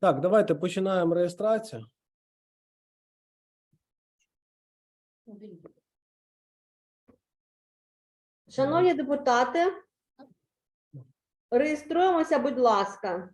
Так, давайте починаємо реєстрацію. Шановні депутати, реєструємося, будь ласка.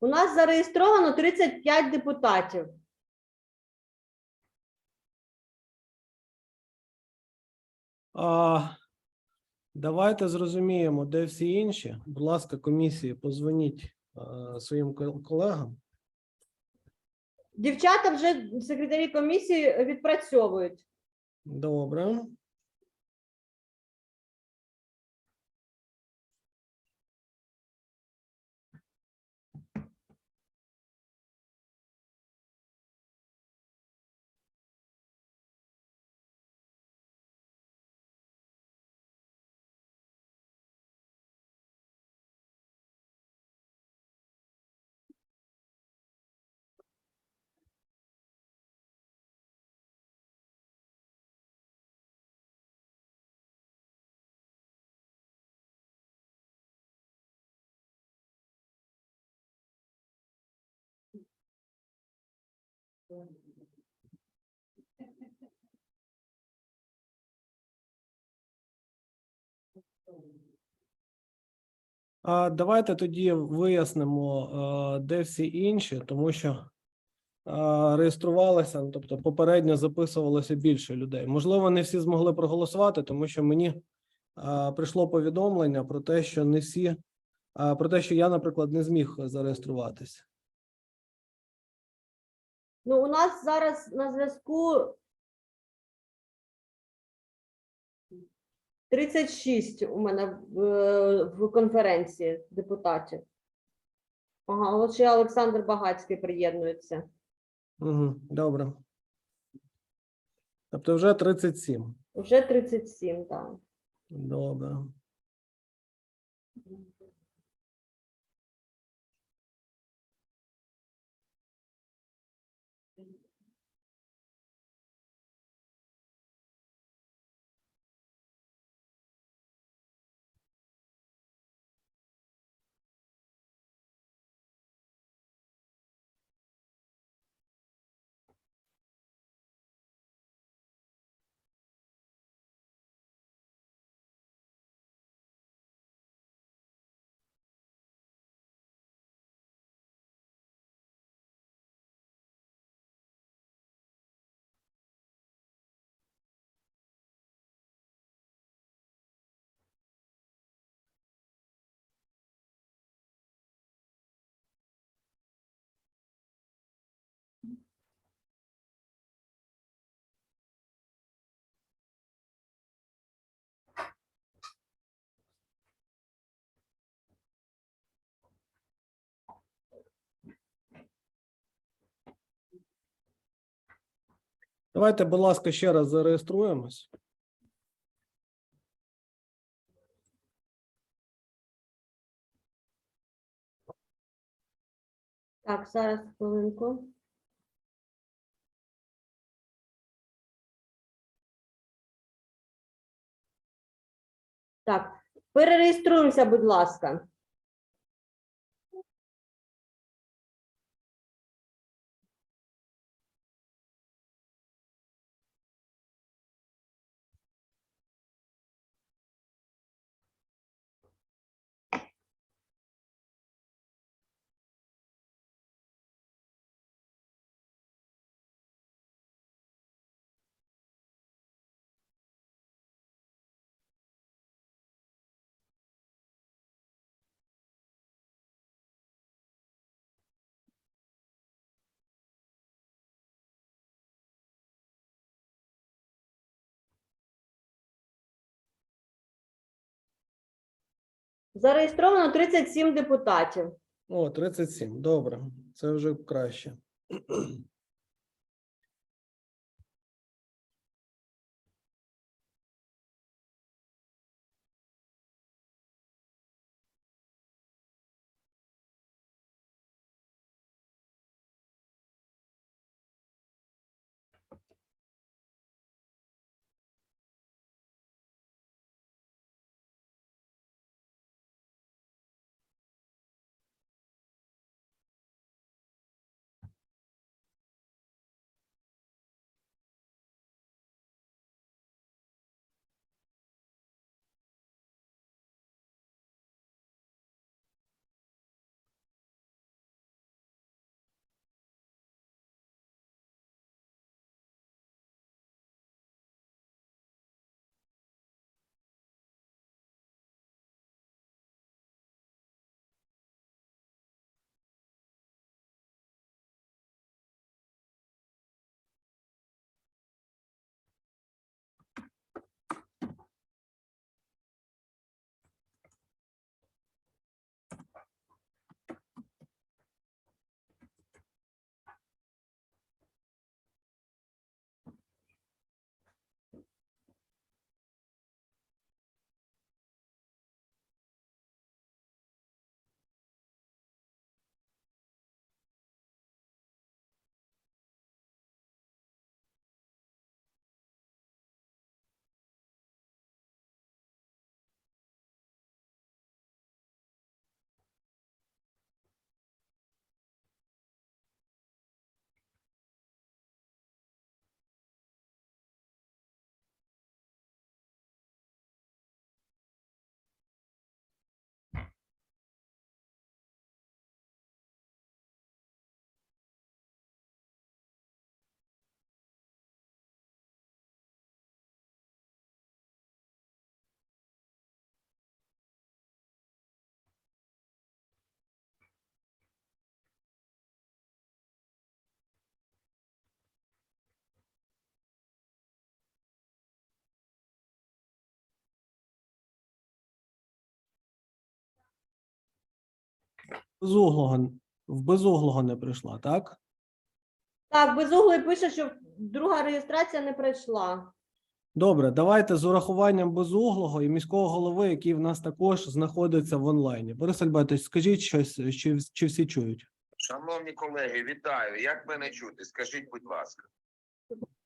У нас зареєстровано 35 депутатів. А, давайте зрозуміємо, де всі інші. Будь ласка, комісії, позвоніть а, своїм колегам. Дівчата вже секретарі комісії відпрацьовують. Добре. Давайте тоді вияснимо, де всі інші, тому що а, реєструвалося, ну, тобто попередньо записувалося більше людей. Можливо, не всі змогли проголосувати, тому що мені прийшло повідомлення про те, що не всі, про те, що я, наприклад, не зміг зареєструватися. Ну, у нас зараз на зв'язку 36 у мене в, е, в конференції депутатів. Ага, от ще Олександр Багацький приєднується. Угу, добре. Тобто вже 37. Вже 37, так. Добре. Давайте, будь ласка, ще раз зареєструємось. Так, зараз хвилинку. Так, перереєструємося, будь ласка. Зареєстровано 37 депутатів. О, 37. Добре, це вже краще. Безуглого, в безуглого не прийшла, так? Так, безуглий пише, що друга реєстрація не пройшла. Добре, давайте з урахуванням безуглого і міського голови, який в нас також знаходиться в онлайні. Борис Альбертович, скажіть щось, чи, чи всі чують? Шановні колеги, вітаю. Як мене чути? Скажіть, будь ласка.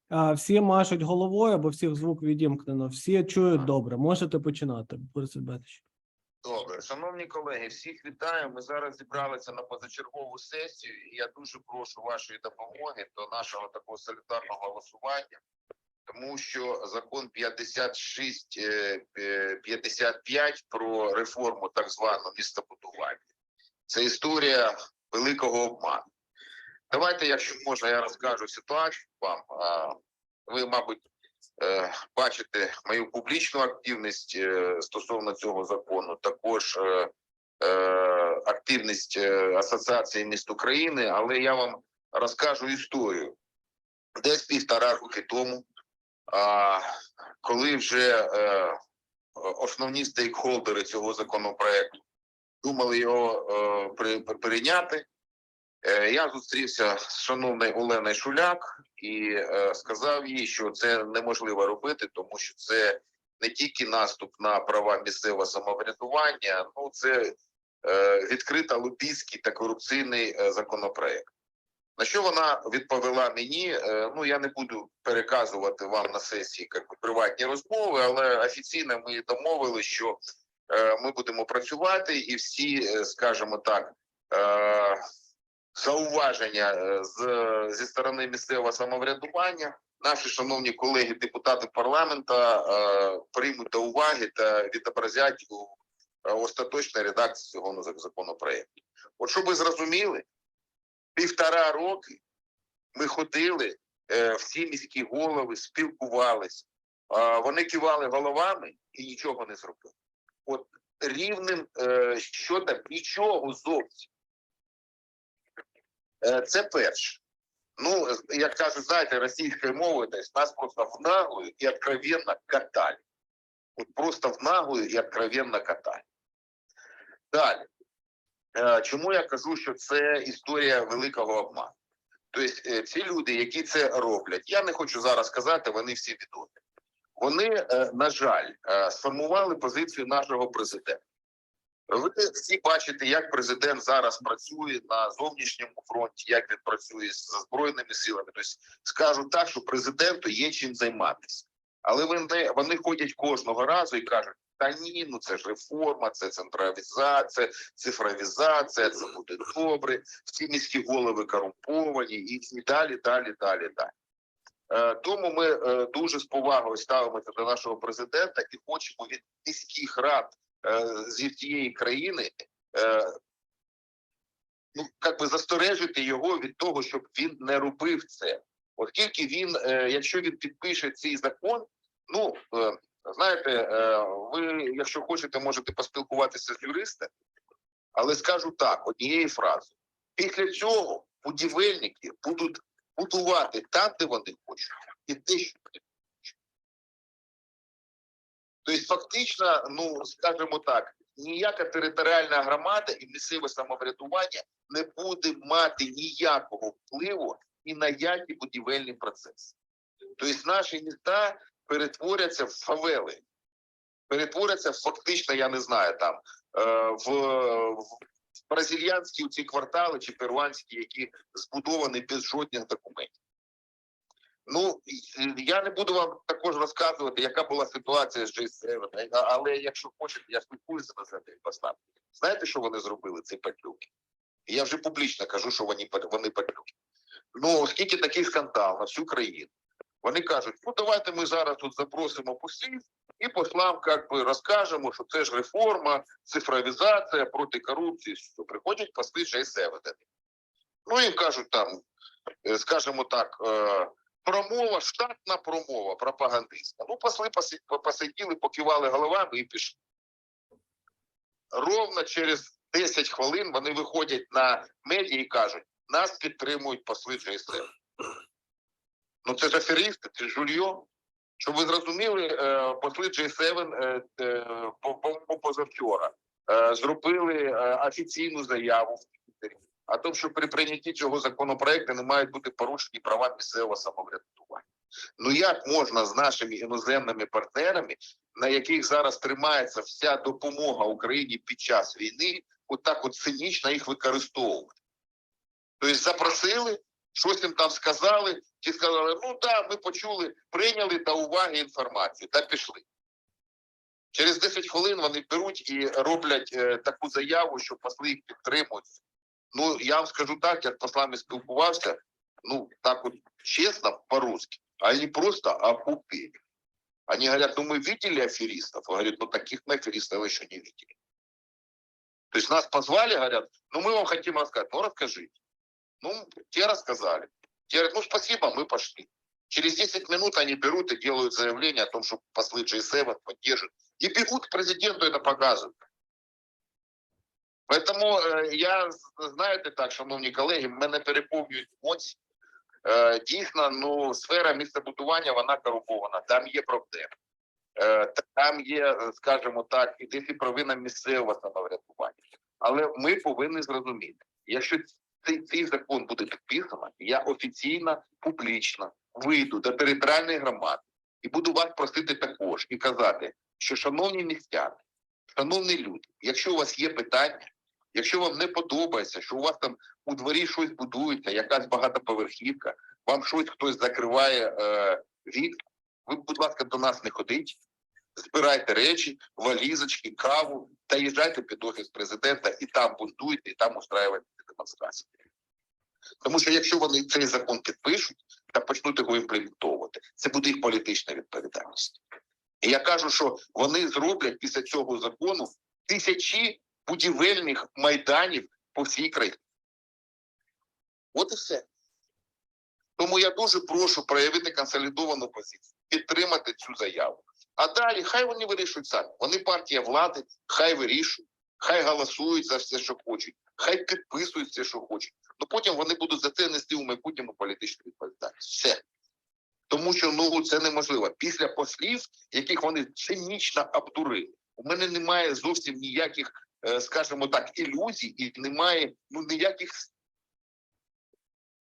А, всі машуть головою, або всіх звук відімкнено. Всі чують добре. Можете починати, Борис Альбертович. Добре, шановні колеги, всіх вітаю. Ми зараз зібралися на позачергову сесію, і я дуже прошу вашої допомоги до нашого такого солідарного голосування, тому що закон 56 е, е, 55 про реформу так званого містобудування. Це історія великого обману. Давайте, якщо можна, я розкажу ситуацію вам. Ви, мабуть, бачите мою публічну активність е, стосовно цього закону, також е, е, активність е, Асоціації міст України, але я вам розкажу історію. Десь півтора роки тому, коли вже е, основні стейкхолдери цього законопроекту думали його е, при, при- прийняти, Е, Я зустрівся з шановною Оленою Шуляк і е, сказав їй, що це неможливо робити, тому що це не тільки наступ на права місцевого самоврядування, ну це е, відкрита лобійський та корупційний е, законопроект. На що вона відповіла мені? Ну я не буду переказувати вам на сесії як приватні розмови, але офіційно ми домовили, що ми будемо працювати, і всі, скажімо так. Зауваження е, з зі сторони місцевого самоврядування. Наші шановні колеги, депутати парламенту е, приймуть до уваги та відобразять у е, остаточній редакції цього законопроекту. От щоб ви зрозуміли, півтора роки ми ходили, всі міські голови спілкувались, е, вони кивали головами і нічого не зробили. От рівним щодо нічого зовсім. Е, Це перше. Ну, е, як кажуть, знаєте, російською мовою, то есть нас просто в наглую і откровенно катали. От просто в наглую і откровенно катали. Далі. Е, Чому я кажу, що це історія великого обману? Тобто, ці люди, які це роблять, я не хочу зараз сказати, вони всі відомі. Вони, на жаль, сформували позицію нашого президента. Ви всі бачите, як президент зараз працює на зовнішньому фронті, як він працює з збройними силами. Тобто скажу так, що президенту є чим займатися, але вони, вони ходять кожного разу і кажуть: та ні, ну це ж реформа, це централізація, цифровізація, це буде добре. Всі міські голови корумповані і, далі, далі, далі, далі. Е, Тому ми е, дуже з повагою ставимося до нашого президента і хочемо від міських рад зі всієї країни е, ну, як би застережити його від того, щоб він не робив це. Оскільки він, е, якщо він підпише цей закон, ну е, знаєте, е, ви, якщо хочете, можете поспілкуватися з юристом, але скажу так, однією фразою. Після цього будівельники будуть будувати там, де вони хочуть, і те, що. Тобто, фактично, ну скажімо так, ніяка територіальна громада і місцеве самоврядування не буде мати ніякого впливу ні на які будівельні процеси. Тобто, наші міста перетворяться в фавели, перетворяться фактично, я не знаю, там е, в, в бразильянські ці квартали чи перуанські, які збудовані без жодних документів. Ну я не буду вам також розказувати, яка була ситуація з J7, але якщо хочете, я спілкуюся на це поставлю. Знаєте, що вони зробили? Ці петлюки? І Я вже публічно кажу, що вони вони петлюки. Ну, оскільки такий скандал на всю країну, вони кажуть: ну давайте ми зараз тут запросимо послів і послам як би розкажемо, що це ж реформа, цифровізація проти корупції. Що приходять посли J7. Ну їм кажуть там, е, скажімо так, е, промова, штатна промова пропагандистська. Ну, посли посиділи, покивали головами і пішли. Ровно через 10 хвилин вони виходять на медіа і кажуть, нас підтримують посли J7. Ну це ж аферисти, це ж жульйон. Щоб ви зрозуміли, е, посли J7 е, е, по- по- по- позавчора зробили офіційну заяву о тому, що при прийнятті цього законопроекту не мають бути порушені права місцевого самоврядування. Ну як можна з нашими іноземними партнерами, на яких зараз тримається вся допомога Україні під час війни, отак от цинічно їх використовувати? Тобто запросили, щось їм там сказали, ті сказали, ну так, ми почули, прийняли до уваги інформацію та пішли. Через 10 хвилин вони беруть і роблять е, таку заяву, що посли їх підтримують. Ну, я вам скажу так, як з послами спілкувався, ну, так вот честно, по-русски, они просто опупели. Они говорят, ну мы видели аферистов. Говорят, ну таких мы аферистов еще не видели. То есть нас позвали, говорят, ну мы вам хотим рассказать. Ну расскажите. Ну, те рассказали. Те говорят, ну спасибо, мы пошли. Через 10 минут они берут и делают заявление о том, что послы G7 поддержат. И бегут к президенту это показывают. Поэтому е, я знаєте так, шановні колеги, мене переповнюють емоції. Е, дійсно, ну сфера містобудування вона корумпована. Там є проблеми. Е, там є, скажімо так, і десь і провина місцевого самоврядування. Але ми повинні зрозуміти, якщо цей, цей закон буде підписано, я офіційно, публічно вийду до територіальної громади і буду вас просити також і казати, що шановні містяни, шановні люди, якщо у вас є питання, якщо вам не подобається, що у вас там у дворі щось будується, якась багатоповерхівка, вам щось хтось закриває е, вікна, ви, будь ласка, до нас не ходіть, збирайте речі, валізочки, каву та їжджайте під офіс президента і там будуйте, і там устраювайте демонстрації. Тому що якщо вони цей закон підпишуть та почнуть його імплементовувати, це буде їх політична відповідальність. І я кажу, що вони зроблять після цього закону тисячі будівельних майданів по всій країні. От і все. Тому я дуже прошу проявити консолідовану позицію, підтримати цю заяву. А далі хай вони вирішують самі. Вони партія влади, хай вирішують, хай голосують за все, що хочуть, хай підписують все, що хочуть. Ну потім вони будуть за це нести у майбутньому політичну відповідальність. Все. Тому що ну це неможливо. Після послів, яких вони цинічно обдурили, у мене немає зовсім ніяких е, скажімо так, ілюзій і немає ну ніяких.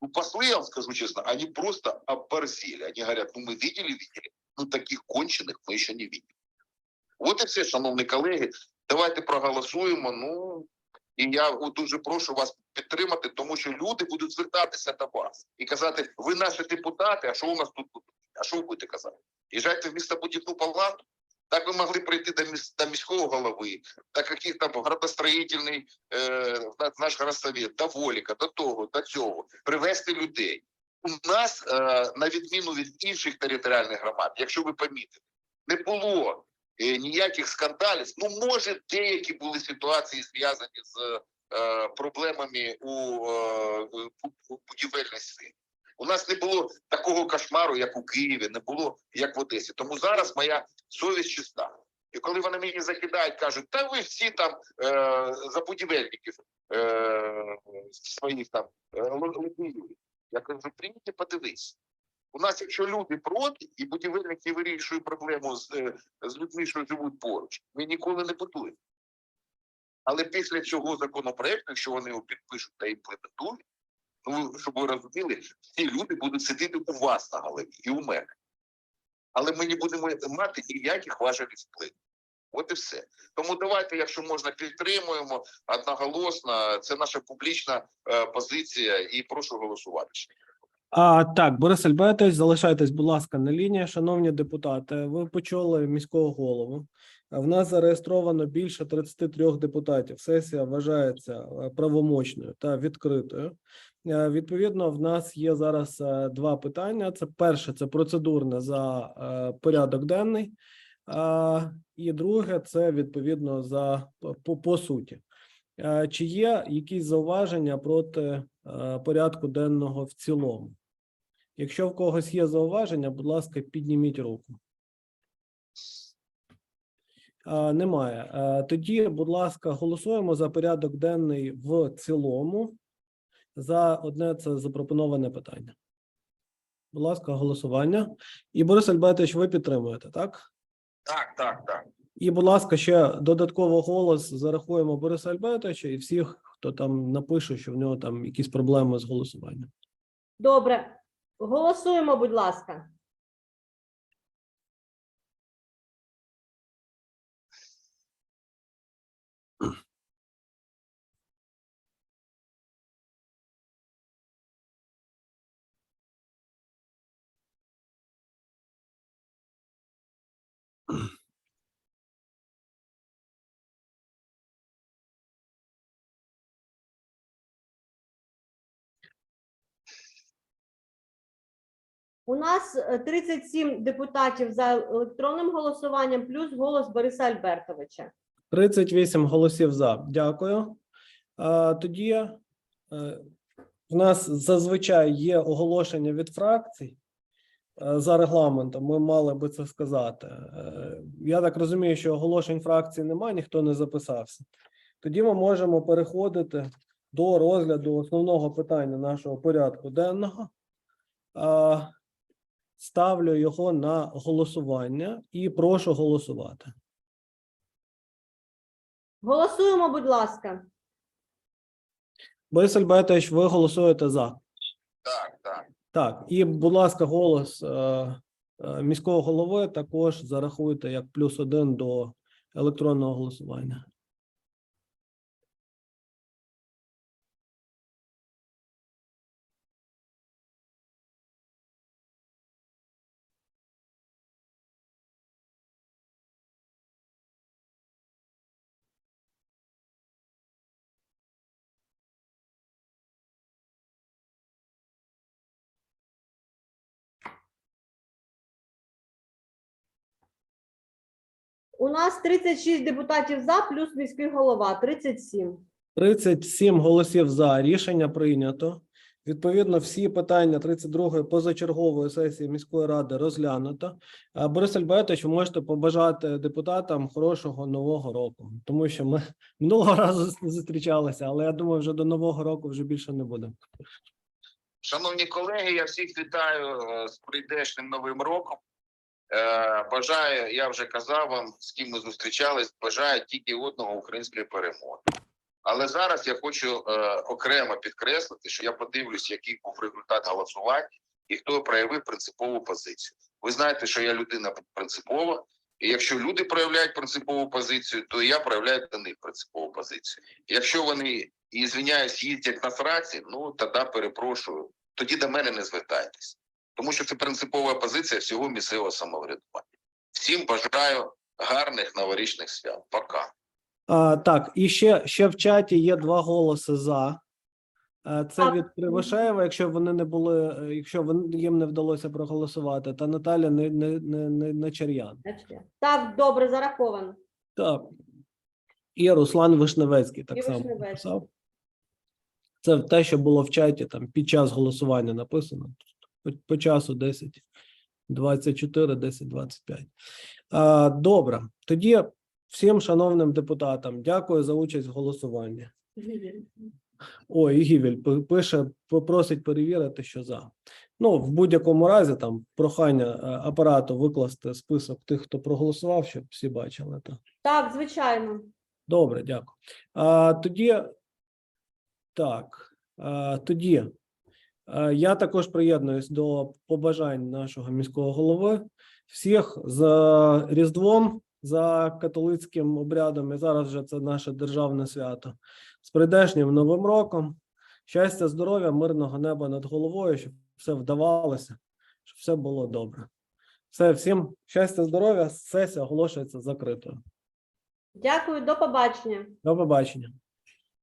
Ну, послы, я вам скажу честно, они просто оборзели. Они говорят, ну мы видели, видели, ну таких кончених ми ще не видели. От і все, шановні колеги, давайте проголосуємо. Ну і я дуже прошу вас підтримати, тому що люди будуть звертатися до вас і казати: ви наші депутати, а що у нас тут буде? А що ви будете казати? Їжджайте в містобудівну палату. Так ви могли прийти до, міс, до міського голови, до каких там градостроїтельний е, наш городсовет, до Воліка, до того, до цього, привезти людей. У нас, е, на відміну від інших територіальних громад, якщо ви помітите, не було ніяких скандалів. Ну, може, деякі були ситуації зв'язані з е, проблемами у е, бу- будівельній сфері. У нас не було такого кошмару, як у Києві, не було як в Одесі. Тому зараз моя совість чиста. І коли вони мені закидають, кажуть, та ви всі там е, за будівельників е, своїх там е. Я кажу, прийдіть подивись. У нас, якщо люди проти, і будівельники вирішують проблему з, е, з людьми, що живуть поруч, ми ніколи не будуємо. Але після цього законопроекту, якщо вони його підпишуть та імплементують, ну щоб ви розуміли, всі люди будуть сидіти у вас на голові і у мене. Але ми не будемо мати ніяких важелів впливу. От і все. Тому давайте, якщо можна, підтримуємо одноголосно. Це наша публічна е, позиція, і прошу голосувати. А так, Борис Альбертович, залишайтесь, будь ласка, на лінії. Шановні депутати, ви почули міського голову. В нас зареєстровано більше 33 депутатів. Сесія вважається е, правомочною та відкритою. Е, Відповідно, в нас є зараз е, два питання. Це перше, це процедурне за порядок денний, і друге це відповідно за по, по суті. Чи є якісь зауваження проти порядку денного в цілому? Якщо в когось є зауваження, будь ласка, підніміть руку. А, Немає. Е, Тоді, будь ласка, голосуємо за порядок денний в цілому. За одне це запропоноване питання. Будь ласка, голосування. І Борис Альбертович, ви підтримуєте, так? Так, так, так. І, будь ласка, ще додатково голос зарахуємо Бориса Альбертовича і всіх, хто там напише, що в нього там якісь проблеми з голосуванням. Добре. Голосуємо, будь ласка. У нас е, 37 депутатів за електронним голосуванням, плюс голос Бориса Альбертовича. 38 голосів за. Дякую. Тоді е, в нас зазвичай є оголошення від фракцій. Е, За регламентом ми мали би це сказати. Е, Я так розумію, що оголошень фракцій немає, ніхто не записався. Тоді ми можемо переходити до розгляду основного питання нашого порядку денного. Ставлю його на голосування і прошу голосувати. Голосуємо, будь ласка. Борис Альбертович, ви голосуєте за. Так, так. Так, і, будь ласка, голос е, е, міського голови також зарахуйте як плюс один до електронного голосування. У нас 36 депутатів за, плюс міський голова 37. 37 голосів за. Рішення прийнято. Відповідно, всі питання 32-ї позачергової сесії міської ради розглянуто. Е, Борис Альбертович, ви можете побажати депутатам хорошого нового року, тому що ми минулого разу зустрічалися, але я думаю, вже до нового року вже більше не буде. Шановні колеги, я всіх вітаю е, з прийдешним новим роком. Е, бажаю, я вже казав вам, з ким ми зустрічались, бажаю тільки одного української перемоги. Але зараз я хочу е, окремо підкреслити, що я подивлюсь, який був результат голосування і хто проявив принципову позицію. Ви знаєте, що я людина принципова, і якщо люди проявляють принципову позицію, то я проявляю до них принципову позицію. Якщо вони і звиняюсь, їздять на сраці, ну тоді перепрошую. Тоді до мене не звертайтесь, тому що це принципова позиція всього місцевого самоврядування. Всім бажаю гарних новорічних свят. Пока. А, так, і ще, ще в чаті є два голоси за. Е, Це від Кривошеєва, якщо вони не були, е, якщо їм не вдалося проголосувати, та Наталя не, не, не, не, не Чер'ян. Так, добре, зараховано. Так. І Руслан Вишневецький так І само Вишневецький. написав. Це те, що було в чаті там під час голосування написано. По, часу 10, 24, 10, 25. А, добре. Тоді всім шановним депутатам дякую за участь в голосуванні. О, і Гівель пише, попросить перевірити, що за. Ну, в будь-якому разі, там прохання е, апарату викласти список тих, хто проголосував, щоб всі бачили. Так. Так, звичайно. Добре, дякую. А, тоді так, а, тоді я також приєднуюсь до побажань нашого міського голови. Всіх з Різдвом, за католицьким обрядом, і зараз вже це наше державне свято. З прийдешнім Новим роком. Щастя, здоров'я, мирного неба над головою, щоб все вдавалося, щоб все було добре. Все, всім щастя, здоров'я. Сесія оголошується закритою. Дякую, до побачення. До побачення.